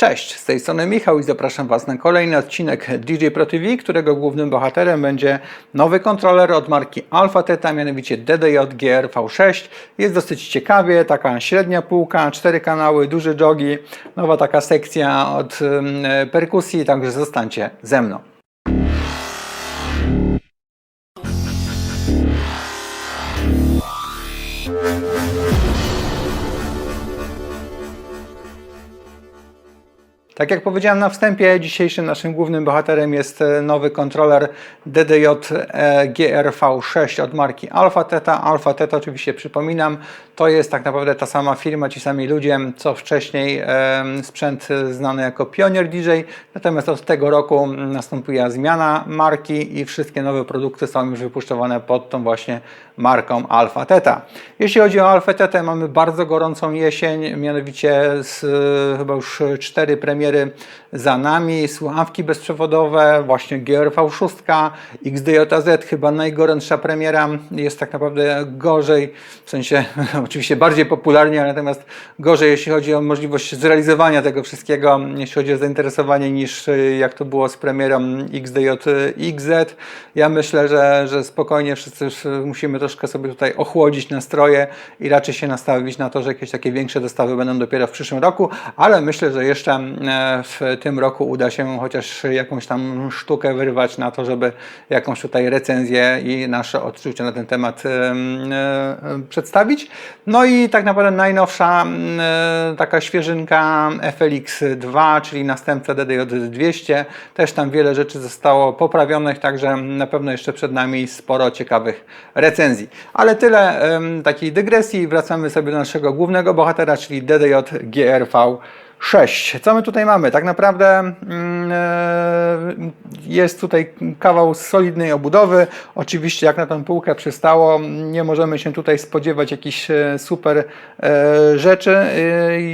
Cześć, z tej strony Michał i zapraszam Was na kolejny odcinek DJ Pro TV, którego głównym bohaterem będzie nowy kontroler od marki Alpha Theta, mianowicie DDJ GR V6. Jest dosyć ciekawie, taka średnia półka, cztery kanały, duże jogi, nowa taka sekcja od perkusji, także zostańcie ze mną. Tak jak powiedziałem na wstępie, dzisiejszym naszym głównym bohaterem jest e, nowy kontroler DDJ e, GRV6 od marki Alpha Theta. Alpha Theta oczywiście przypominam, to jest tak naprawdę ta sama firma, ci sami ludzie, co wcześniej e, sprzęt znany jako Pionier DJ. Natomiast od tego roku nastąpiła zmiana marki i wszystkie nowe produkty są już wypuszczone pod tą właśnie marką Alpha Theta. Jeśli chodzi o Alpha Theta, mamy bardzo gorącą jesień, mianowicie z, chyba już cztery premiery za nami, słuchawki bezprzewodowe, właśnie GRV6, XDJZ, chyba najgorętsza premiera, jest tak naprawdę gorzej, w sensie oczywiście bardziej popularnie, ale natomiast gorzej jeśli chodzi o możliwość zrealizowania tego wszystkiego, jeśli chodzi o zainteresowanie niż y, jak to było z premierą XDJXZ. Ja myślę, że, że spokojnie wszyscy już musimy troszkę sobie tutaj ochłodzić nastroje i raczej się nastawić na to, że jakieś takie większe dostawy będą dopiero w przyszłym roku, ale myślę, że jeszcze e, w tym roku uda się chociaż jakąś tam sztukę wyrwać na to, żeby jakąś tutaj recenzję i nasze odczucia na ten temat przedstawić. No i tak naprawdę najnowsza taka świeżynka FLX 2, czyli następca DDJ200. Też tam wiele rzeczy zostało poprawionych, także na pewno jeszcze przed nami sporo ciekawych recenzji. Ale tyle takiej dygresji. Wracamy sobie do naszego głównego bohatera, czyli DDJ GRV 6. Co my tutaj mamy? Tak naprawdę mm, e, jest tutaj kawał solidnej obudowy. Oczywiście jak na tą półkę przystało, nie możemy się tutaj spodziewać jakichś e, super e, rzeczy.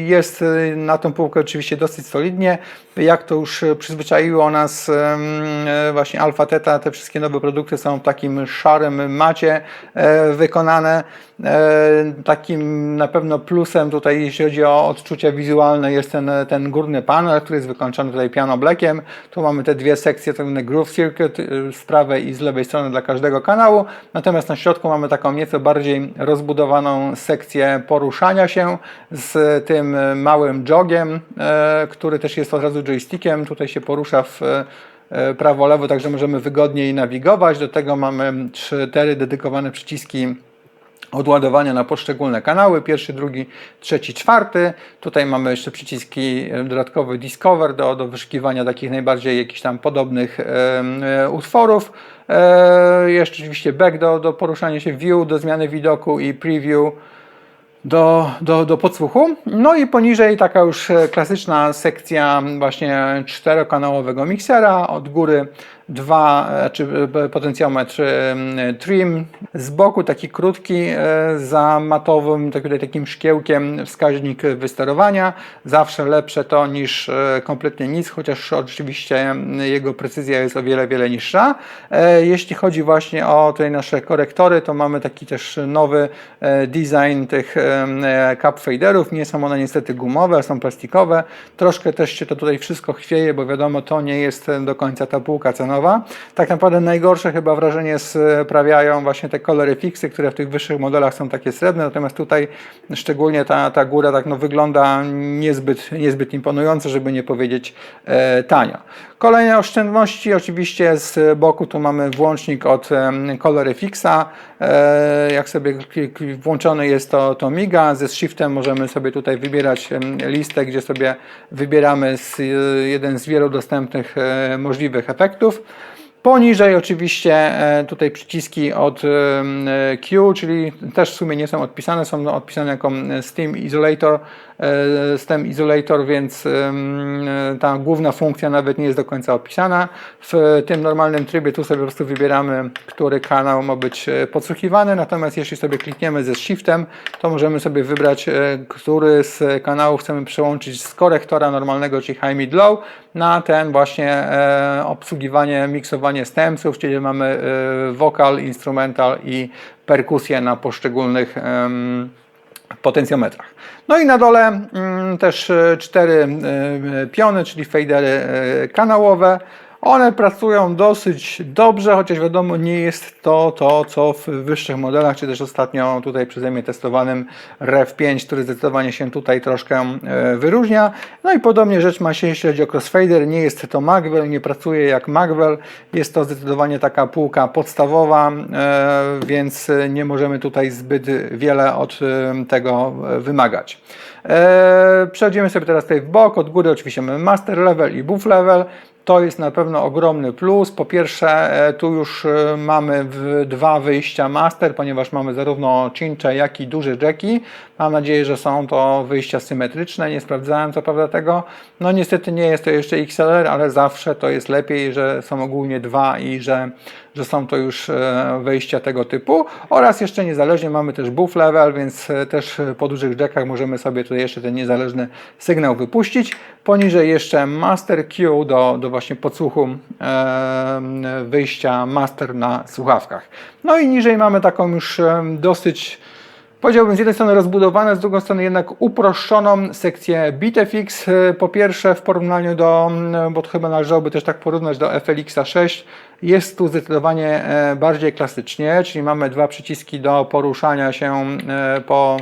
Jest na tą półkę oczywiście dosyć solidnie. Jak to już przyzwyczaiło nas właśnie Alpha Theta, te wszystkie nowe produkty są w takim szarym macie wykonane. Takim na pewno plusem tutaj, jeśli chodzi o odczucia wizualne, jest ten, ten górny panel, który jest wykończony tutaj piano blackiem. Tu mamy te dwie sekcje, to inne groove circuit y, z prawej i z lewej strony dla każdego kanału. Natomiast na środku mamy taką nieco bardziej rozbudowaną sekcję poruszania się z tym małym jogiem, e, który też jest od razu joystickiem. Tutaj się porusza w e, prawo-lewo, także możemy wygodniej nawigować. Do tego mamy cztery dedykowane przyciski odładowania na poszczególne kanały, pierwszy, drugi, trzeci, czwarty. Tutaj mamy jeszcze przyciski e, dodatkowy Discover do, do wyszukiwania takich najbardziej jakichś tam podobnych e, utworów. E, jeszcze oczywiście back do, do poruszania się view, do zmiany widoku i preview do, do, do podsłuchu. No i poniżej taka już e, klasyczna sekcja właśnie czterokanałowego miksera. Od góry dwa, e, czy e, potencjometr trim. Z boku taki krótki, za matowym taki, takim szkiełkiem wskaźnik wysterowania. Zawsze lepsze to niż kompletnie nic, chociaż oczywiście jego precyzja jest o wiele, wiele niższa. Jeśli chodzi właśnie o tutaj nasze korektory, to mamy taki też nowy design tych cup faderów. Nie są one niestety gumowe, są plastikowe. Troszkę też się to tutaj wszystko chwieje, bo wiadomo, to nie jest do końca ta półka cenowa. Tak naprawdę najgorsze chyba wrażenie sprawiają właśnie te kolory fixy, które w tych wyższych modelach są takie srebrne, natomiast tutaj szczególnie ta, ta góra tak no, wygląda niezbyt, niezbyt imponująco, żeby nie powiedzieć e, tanio. Kolejne oszczędności, oczywiście z boku tu mamy włącznik od Coloryfixa. E, jak sobie włączony jest to, to miga, ze shiftem możemy sobie tutaj wybierać listę, gdzie sobie wybieramy z, jeden z wielu dostępnych e, możliwych efektów. Poniżej oczywiście e, tutaj przyciski od Q, czyli też w sumie nie są odpisane, są odpisane jako Steam Isolator, E, Stem Isolator, więc ta główna funkcja nawet nie jest do końca opisana. W tym normalnym trybie tu sobie po prostu wybieramy, który kanał ma być e, podsłuchiwany, natomiast jeśli sobie klikniemy ze Shiftem, to możemy sobie wybrać, e, który z kanałów chcemy przełączyć z korektora normalnego, czyli High Mid Low, na ten właśnie obsługiwanie, miksowanie stemsów, czyli mamy wokal, instrumental i perkusję na poszczególnych potencjometrach. No i na dole mm, też e, cztery e, piony, czyli fadery e, kanałowe. One pracują dosyć dobrze, chociaż wiadomo, nie jest to to, co w wyższych modelach, czy też ostatnio tutaj przeze mnie testowanym REV 5, który zdecydowanie się tutaj troszkę e, wyróżnia. No i podobnie rzecz ma się, jeśli chodzi o crossfader. Nie jest to Magwell, nie pracuje jak Magwell. Jest to zdecydowanie taka półka podstawowa, e, więc nie możemy tutaj zbyt wiele od e, tego wymagać. Przechodzimy sobie teraz tutaj w bok. Od góry oczywiście mamy master level i buff level. To jest na pewno ogromny plus. Po pierwsze, e, tu już e, mamy dwa wyjścia master, ponieważ mamy zarówno cincze, jak i duże jacki. Mam nadzieję, że są to wyjścia symetryczne. Nie sprawdzałem co prawda tego. No niestety nie jest to jeszcze XLR, ale zawsze to jest lepiej, że są ogólnie dwa i że, że są to już e, wyjścia tego typu. Oraz jeszcze niezależnie mamy też buff level, więc też po dużych jackach możemy sobie tutaj jeszcze ten niezależny sygnał wypuścić. Poniżej jeszcze master Q do, do właśnie podsłuchu e, wyjścia master na słuchawkach. No i niżej mamy taką już e, dosyć powiedziałbym z jednej strony rozbudowane, z drugiej strony jednak uproszczoną sekcję BitFX. E, po pierwsze w porównaniu do, bo to chyba należałoby też tak porównać do FLX 6, jest tu zdecydowanie e, bardziej klasycznie, czyli mamy dwa przyciski do poruszania się e, po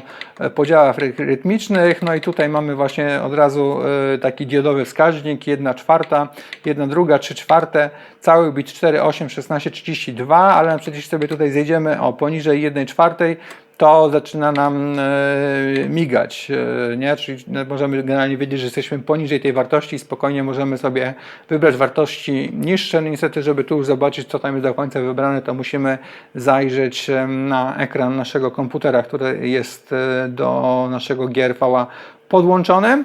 podziałach rytmicznych. No i tutaj mamy właśnie od razu e, taki diodowy wskaźnik, 1 czwarta, 1 druga, 3 czwarte, cały bit 4, 8, 16, 32, ale na jeśli sobie tutaj zejdziemy o poniżej 1 czwartej, to zaczyna nam e, migać, e, nie? Czyli możemy generalnie wiedzieć, że jesteśmy poniżej tej wartości i spokojnie możemy sobie wybrać wartości niższe. No niestety, żeby tu już zobaczyć, co tam jest do końca wybrane, to musimy zajrzeć na ekran naszego komputera, który jest do naszego GRV podłączony.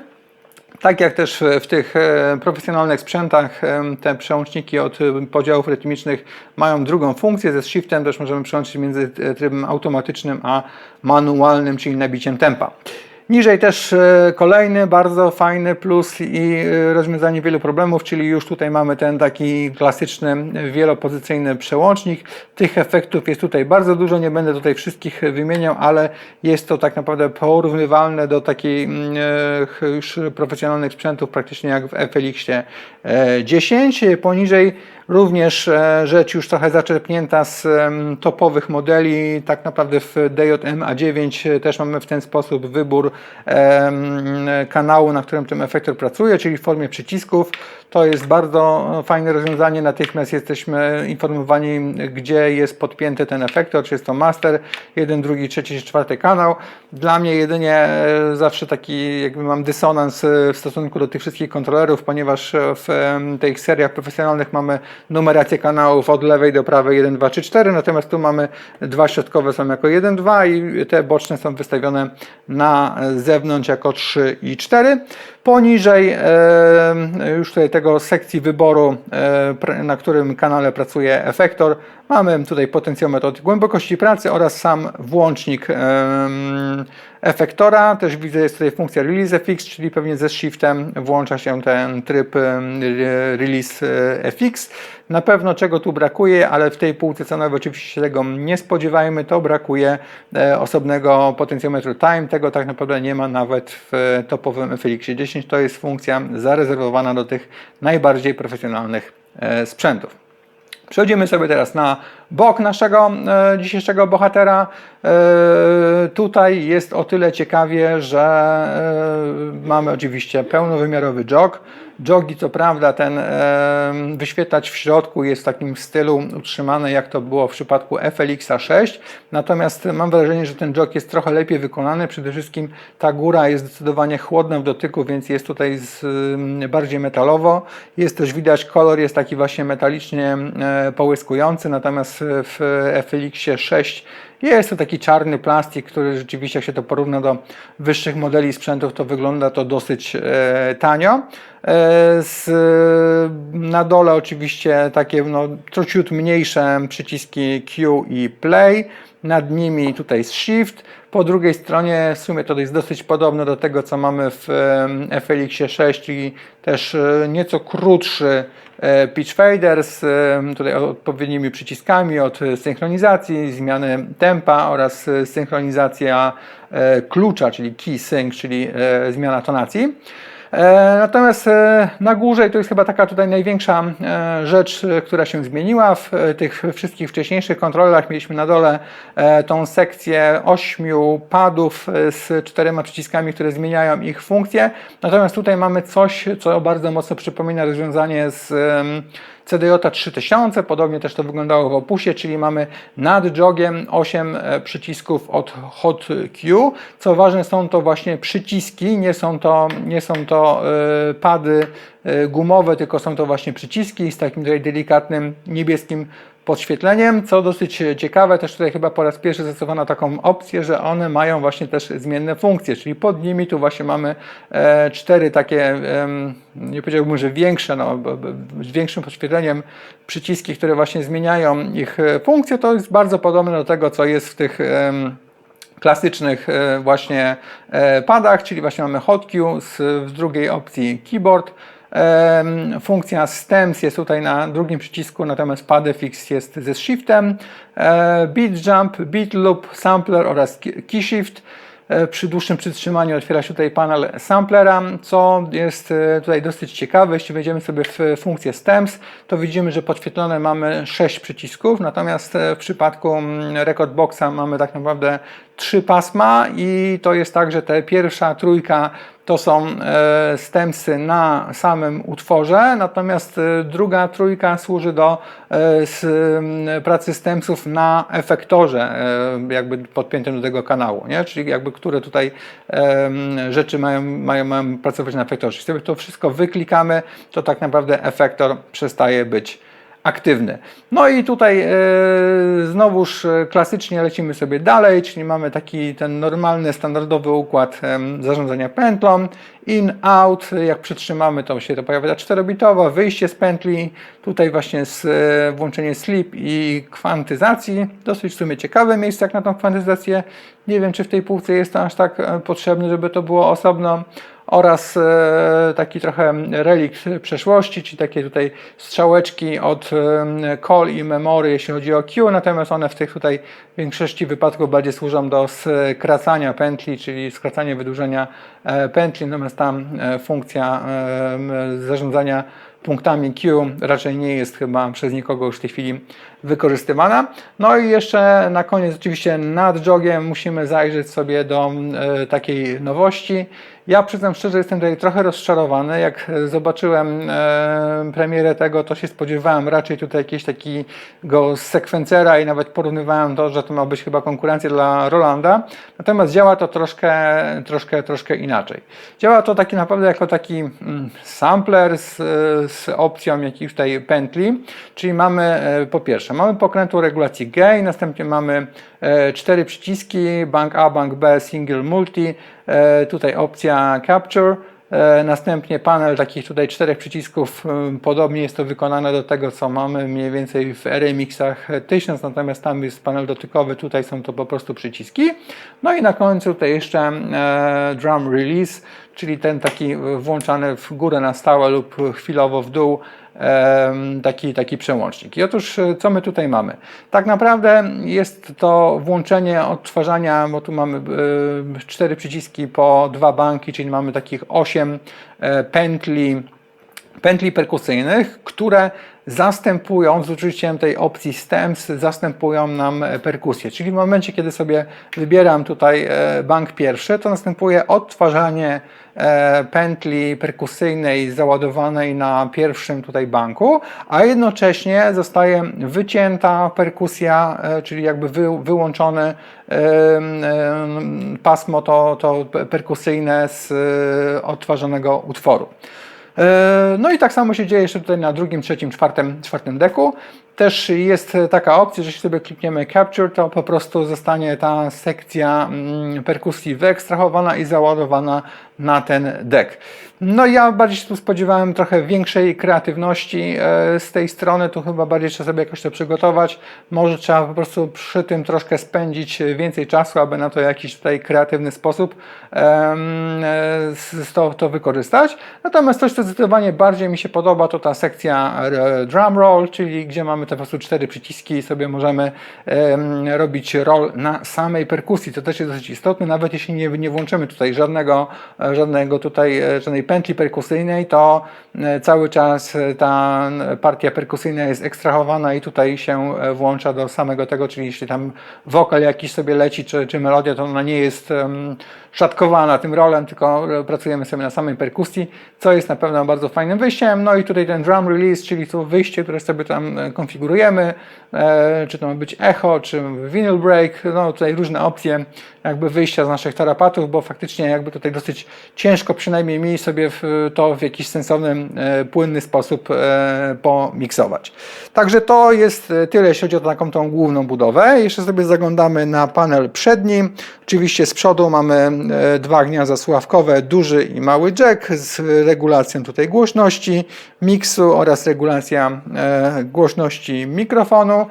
Tak jak też w tych e, profesjonalnych sprzętach te przełączniki od podziałów rytmicznych mają drugą funkcję. Ze shiftem też możemy przełączyć między e, trybem automatycznym a manualnym, czyli nabiciem tempa. Niżej też e, kolejny bardzo fajny plus i e, rozwiązanie wielu problemów, czyli już tutaj mamy ten taki klasyczny wielopozycyjny przełącznik. Tych efektów jest tutaj bardzo dużo, nie będę tutaj wszystkich wymieniał, ale jest to tak naprawdę porównywalne do takich mm, e, już profesjonalnych sprzętów praktycznie jak w FLX 10. Poniżej Również e, rzecz już trochę zaczerpnięta z topowych modeli. Tak naprawdę w DJM A9 e, też mamy w ten sposób wybór kanału, na którym ten efektor pracuje, czyli w formie przycisków. To jest bardzo fajne rozwiązanie. Natychmiast jesteśmy informowani, gdzie jest podpięty ten efektor, czy jest to master, jeden, drugi, trzeci, czwarty kanał. Dla mnie jedynie e, zawsze taki jakby mam dysonans w stosunku do tych wszystkich kontrolerów, ponieważ w tych seriach profesjonalnych mamy numerację kanałów od lewej do prawej 1, 2, 3, 4, natomiast tu mamy dwa środkowe są jako 1, 2 i te boczne są wystawione na zewnątrz jako 3 i 4. Poniżej już tutaj tego sekcji wyboru, na którym kanale pracuje efektor, mamy tutaj potencjometr od głębokości pracy oraz sam włącznik efektora. Też widzę, jest tutaj funkcja Release FX, czyli pewnie ze shiftem włącza się ten tryb Release e, FX. Na pewno czego tu brakuje, ale w tej półce cenowej oczywiście się tego nie spodziewajmy, to brakuje osobnego potencjometru time. Tego tak naprawdę nie ma nawet w topowym FLX 10 10 to jest funkcja zarezerwowana do tych najbardziej profesjonalnych e, sprzętów. Przechodzimy sobie teraz na bok naszego e, dzisiejszego bohatera. E, tutaj jest o tyle ciekawie, że e, mamy oczywiście pełnowymiarowy jog. Jogi, co prawda, ten wyświetlacz w środku jest w takim stylu utrzymany, jak to było w przypadku FLX 6. Natomiast mam wrażenie, że ten jog jest trochę lepiej wykonany. Przede wszystkim ta góra jest zdecydowanie chłodna w dotyku, więc jest tutaj z, bardziej metalowo. Jest też widać, kolor jest taki właśnie metalicznie połyskujący, natomiast w FLX 6 jest to taki czarny plastik, który rzeczywiście, jak się to porówna do wyższych modeli sprzętów, to wygląda to dosyć e, tanio. E, z, na dole oczywiście takie no, ciut mniejsze przyciski Q i Play. Nad nimi tutaj jest Shift. Po drugiej stronie w sumie to jest dosyć podobne do tego, co mamy w FLX 6, czyli też e, nieco krótszy e, pitch fader z tutaj odpowiednimi przyciskami od synchronizacji, zmiany tempa oraz e, synchronizacja e, klucza, czyli key sync, czyli e, zmiana tonacji. E, Natomiast e, na górze, i to jest chyba taka tutaj największa e, rzecz, która się zmieniła w tych wszystkich wcześniejszych kontrolerach, mieliśmy na dole tą sekcję ośmiu padów z czterema przyciskami, które zmieniają ich funkcję. Natomiast tutaj mamy coś, co bardzo mocno przypomina rozwiązanie z CDJ 3000, podobnie też to wyglądało w opusie, czyli mamy nad jogiem 8 e, przycisków od Hot Q. Co ważne, są to właśnie przyciski, nie są to, nie są to e, pady e, gumowe, tylko są to właśnie przyciski z takim tutaj delikatnym niebieskim podświetleniem, co dosyć ciekawe, też tutaj chyba po raz pierwszy zastosowano taką opcję, że one mają właśnie też zmienne funkcje, czyli pod nimi tu właśnie mamy e, cztery takie, em, nie powiedziałbym, że większe, no, z większym podświetleniem przyciski, które właśnie zmieniają ich e, funkcje, to jest bardzo podobne do tego, co jest w tych em, klasycznych e, właśnie e, padach, czyli właśnie mamy hotkey z w drugiej opcji keyboard. Funkcja stems jest tutaj na drugim przycisku, natomiast padfix jest ze shiftem. E, Beat jump, beat loop, sampler oraz key shift. E, Przy dłuższym przytrzymaniu otwiera się tutaj panel samplera, co jest e, tutaj dosyć ciekawe. Jeśli wejdziemy sobie w funkcję stems, to widzimy, że podświetlone mamy 6 przycisków, natomiast w przypadku mm, Record Boxa mamy tak naprawdę trzy pasma i to jest tak, że ta pierwsza trójka to są e, stemsy na samym utworze, natomiast e, druga trójka służy do e, pracy stemsów na efektorze, jakby podpiętym do tego kanału, nie? czyli jakby które tutaj rzeczy mają, mają, mają pracować na efektorze. Jeśli sobie to wszystko wyklikamy, to tak naprawdę efektor przestaje być aktywny. No i tutaj e, znowuż e, klasycznie lecimy sobie dalej, czyli mamy taki ten normalny, standardowy układ zarządzania pętlą. In, out, jak przytrzymamy to się to pojawia ta 4-bitowa, wyjście z pętli, tutaj właśnie z, e, włączenie sleep i kwantyzacji. Dosyć w sumie ciekawe miejsce jak na tą kwantyzację. Nie wiem czy w tej półce jest to aż tak potrzebne, żeby to było osobno oraz e, taki trochę relikt przeszłości, czyli takie tutaj strzałeczki od e, call i memory, jeśli chodzi o Q, natomiast one w tych tutaj w większości wypadków bardziej służą do skracania pętli, czyli skracania, wydłużenia e, pętli, natomiast tam e, funkcja e, zarządzania punktami Q raczej nie jest chyba przez nikogo już w tej chwili wykorzystywana. No i jeszcze na koniec oczywiście nad jogiem musimy zajrzeć sobie do e, takiej nowości. Ja przyznam szczerze, jestem tutaj trochę rozczarowany. Jak e, zobaczyłem e, premierę tego, to się spodziewałem raczej tutaj jakiegoś takiego sekwencera i nawet porównywałem to, że to ma być chyba konkurencja dla Rolanda. Natomiast działa to troszkę, troszkę, troszkę inaczej. Działa to taki naprawdę jako taki mm, sampler z, z opcją jakiejś tutaj pętli, czyli mamy e, po pierwsze, mamy pokrętło regulacji gain, następnie mamy e, cztery przyciski, bank A, bank B, single multi, e, tutaj opcja capture, E, Następnie panel takich tutaj czterech przycisków, podobnie jest to wykonane do tego, co mamy mniej więcej w RMX-ach 1000, natomiast tam jest panel dotykowy, tutaj są to po prostu przyciski. No i na końcu tutaj jeszcze drum release, czyli ten taki włączany w górę na stałe lub chwilowo w dół taki, taki przełącznik. I otóż e, co my tutaj mamy? Tak naprawdę jest to włączenie odtwarzania, bo tu mamy e, cztery przyciski po dwa banki, czyli mamy takich osiem e, pętli pętli perkusyjnych, które zastępują z użyciem tej opcji stems, zastępują nam perkusję. Czyli w momencie, kiedy sobie wybieram tutaj e, bank pierwszy, to następuje odtwarzanie e, pętli perkusyjnej załadowanej na pierwszym tutaj banku, a jednocześnie zostaje wycięta perkusja, e, czyli jakby wy, wyłączone pasmo to, to perkusyjne z odtwarzanego utworu. E, No i tak samo się dzieje jeszcze tutaj na drugim, trzecim, czwartym, czwartym deku. Też jest taka opcja, że jeśli sobie klikniemy Capture, to po prostu zostanie ta sekcja mm, perkusji wyekstrahowana i załadowana na ten dek. No ja bardziej się tu spodziewałem trochę większej kreatywności e, z tej strony, tu chyba bardziej trzeba sobie jakoś to przygotować. Może trzeba po prostu przy tym troszkę spędzić więcej czasu, aby na to jakiś tutaj kreatywny sposób e, to, to wykorzystać. Natomiast coś, co zdecydowanie bardziej mi się podoba, to ta sekcja e, drum roll, czyli gdzie mamy po prostu cztery przyciski i sobie możemy em, robić roll na samej perkusji. To też jest dosyć istotne, nawet jeśli nie, nie włączymy tutaj żadnego, e, żadnego tutaj, e, żadnej pętli perkusyjnej, to e, cały czas ta partia perkusyjna jest ekstrahowana i tutaj się włącza do samego tego, czyli jeśli tam wokal jakiś sobie leci, czy, czy melodia, to ona nie jest szatkowana tym rolem, tylko pracujemy sobie na samej perkusji, co jest na pewno bardzo fajnym wyjściem. No i tutaj ten drum release, czyli to wyjście, które sobie tam e, konfigurujemy, e, czy to ma być echo, czy vinyl break, no tutaj różne opcje jakby wyjścia z naszych tarapatów, bo faktycznie jakby tutaj dosyć ciężko przynajmniej mi sobie to w jakiś sensowny, e, płynny sposób e, pomiksować. Także to jest e, tyle, jeśli chodzi o taką tą główną budowę. Jeszcze sobie zaglądamy na panel przedni. Oczywiście z przodu mamy dwa gniazda słuchawkowe, duży i mały jack z regulacją tutaj głośności, miksu oraz regulacja głośności mikrofonu.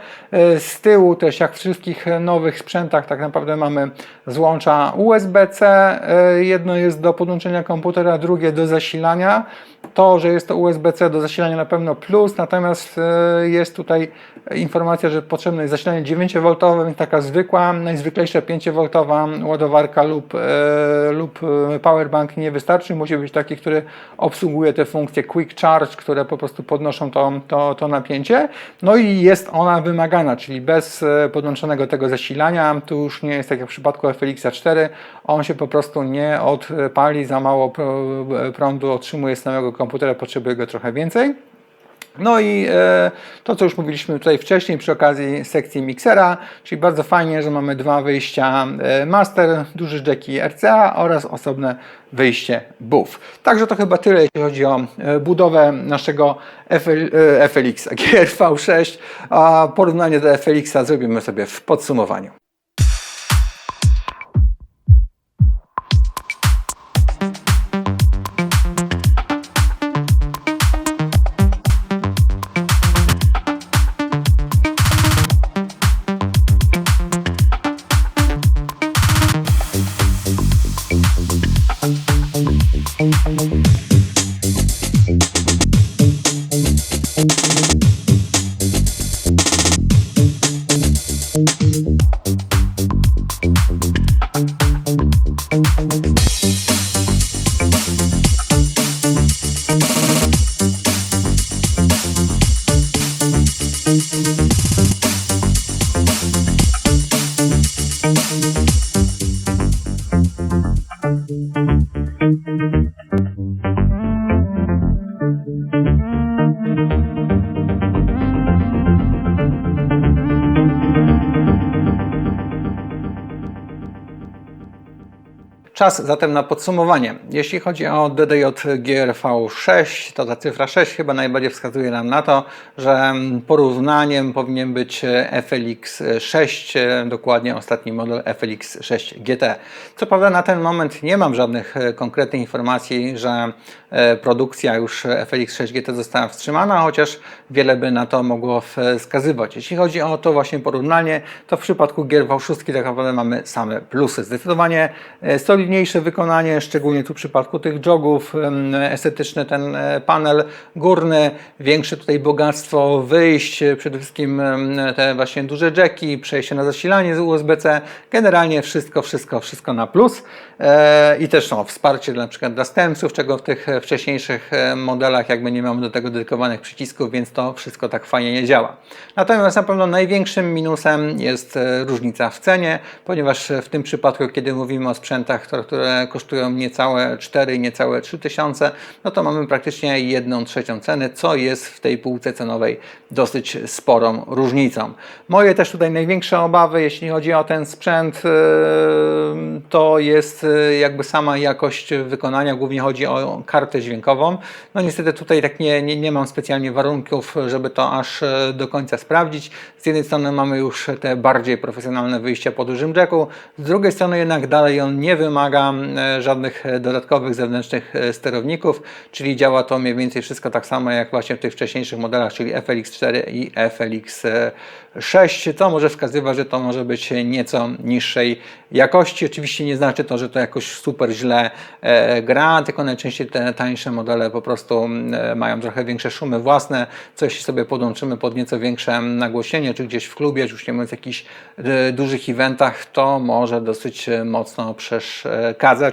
Z tyłu też jak w wszystkich nowych sprzętach tak naprawdę mamy złącza USB-C. E, Jedno jest do podłączenia komputera, drugie do zasilania. To, że jest to USB-C do zasilania na pewno plus, natomiast e, jest tutaj informacja, że potrzebne jest zasilanie 9V, więc taka zwykła, najzwyklejsza 5V ładowarka lub, e, lub powerbank nie wystarczy. Musi być taki, który obsługuje te funkcje Quick Charge, które po prostu podnoszą to, to, to napięcie. No i jest ona wymagana, czyli bez podłączonego tego zasilania, tu już nie jest tak jak w przypadku FLX 4, on się po prostu nie odpali, za mało prądu otrzymuje z samego komputera, potrzebuje go trochę więcej. No i e, to, co już mówiliśmy tutaj wcześniej przy okazji sekcji miksera, czyli bardzo fajnie, że mamy dwa wyjścia e, master, duży jacki RCA oraz osobne wyjście BUF. Także to chyba tyle, jeśli chodzi o e, budowę naszego FL, e, FLX GRV6, a porównanie do FLX-a zrobimy sobie w podsumowaniu. Czas zatem na podsumowanie. Jeśli chodzi o DDJ GRV6, to ta cyfra 6 chyba najbardziej wskazuje nam na to, że porównaniem powinien być FLX 6, dokładnie ostatni model FLX 6 GT. Co prawda na ten moment nie mam żadnych e, konkretnych informacji, że e, produkcja już FLX 6 GT została wstrzymana, chociaż wiele by na to mogło wskazywać. Jeśli chodzi o to właśnie porównanie, to w przypadku GRV6 tak naprawdę mamy same plusy. Zdecydowanie e, solidniejsze wykonanie, szczególnie tu w przypadku tych jogów, estetyczny ten e, panel górny, większe tutaj bogactwo wyjść, e, przede wszystkim te właśnie duże jacki, przejście na zasilanie z USB-C, generalnie wszystko, wszystko, wszystko na plus E, i też no, wsparcie dla, na przykład dla stępców, czego w tych wcześniejszych modelach jakby nie mamy do tego dedykowanych przycisków, więc to wszystko tak fajnie nie działa. Natomiast na pewno największym minusem jest różnica w cenie, ponieważ w tym przypadku, kiedy mówimy o sprzętach, które, które kosztują niecałe 4, niecałe 3 tysiące, no to mamy praktycznie 1 trzecią ceny, co jest w tej półce cenowej dosyć sporą różnicą. Moje też tutaj największe obawy, jeśli chodzi o ten sprzęt, e, to jest e, jakby sama jakość wykonania, głównie chodzi o kartę dźwiękową. No niestety tutaj tak nie, nie, nie mam specjalnie warunków, żeby to aż e, do końca sprawdzić. Z jednej strony mamy już te bardziej profesjonalne wyjścia po dużym jacku, z drugiej strony jednak dalej on nie wymaga wymaga e, żadnych e, dodatkowych zewnętrznych e, sterowników, czyli działa to mniej więcej wszystko tak samo jak właśnie w tych wcześniejszych modelach, czyli FLX4 i FLX6, co może wskazywać, że to może być nieco niższej jakości. Oczywiście nie znaczy to, że to jakoś super źle gra, tylko najczęściej te tańsze modele po prostu mają trochę większe szumy własne, co jeśli sobie podłączymy pod nieco większe nagłośnienie, czy gdzieś w klubie, czy już nie mówiąc o jakichś dużych eventach, to może dosyć mocno przeszkadzać.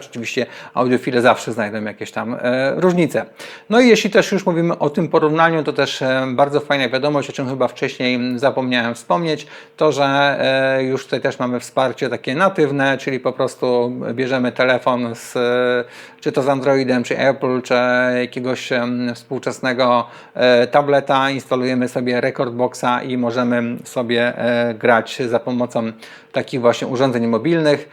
Oczywiście audiofile zawsze znajdą jakieś tam e, różnice. No i jeśli też już mówimy o tym porównaniu, to też e, bardzo fajna wiadomość, o czym chyba wcześniej zapomniałem wspomnieć, to że e, już tutaj też mamy wsparcie takie natywne, czyli po prostu bierzemy telefon z, czy to z Androidem, czy Apple, czy jakiegoś współczesnego tableta, instalujemy sobie Recordboxa i możemy sobie grać za pomocą takich właśnie urządzeń mobilnych.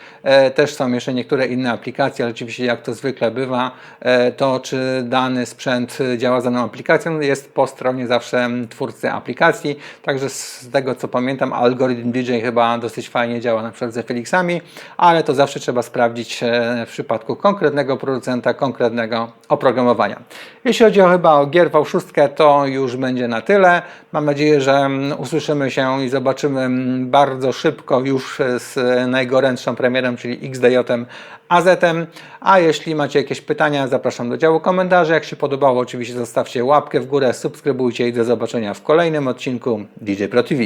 Też są jeszcze niektóre inne aplikacje, ale oczywiście jak to zwykle bywa, e, to czy dany sprzęt działa z daną aplikacją jest po stronie zawsze twórcy aplikacji. Także z tego co pamiętam algorytm DJ chyba dosyć fajnie działa na przykład ze Felixami, ale to zawsze trzeba sprawdzić e, w przypadku konkretnego producenta, konkretnego oprogramowania. Jeśli chodzi o chyba o gier V6, to już będzie na tyle. Mam nadzieję, że mm, usłyszymy się i zobaczymy mm, bardzo szybko już z najgorętszą premierą, czyli XDJ AZ. A jeśli macie jakieś pytania, zapraszam do działu komentarzy. Jak się podobało, oczywiście zostawcie łapkę w górę, subskrybujcie i do zobaczenia w kolejnym odcinku DJ Pro TV.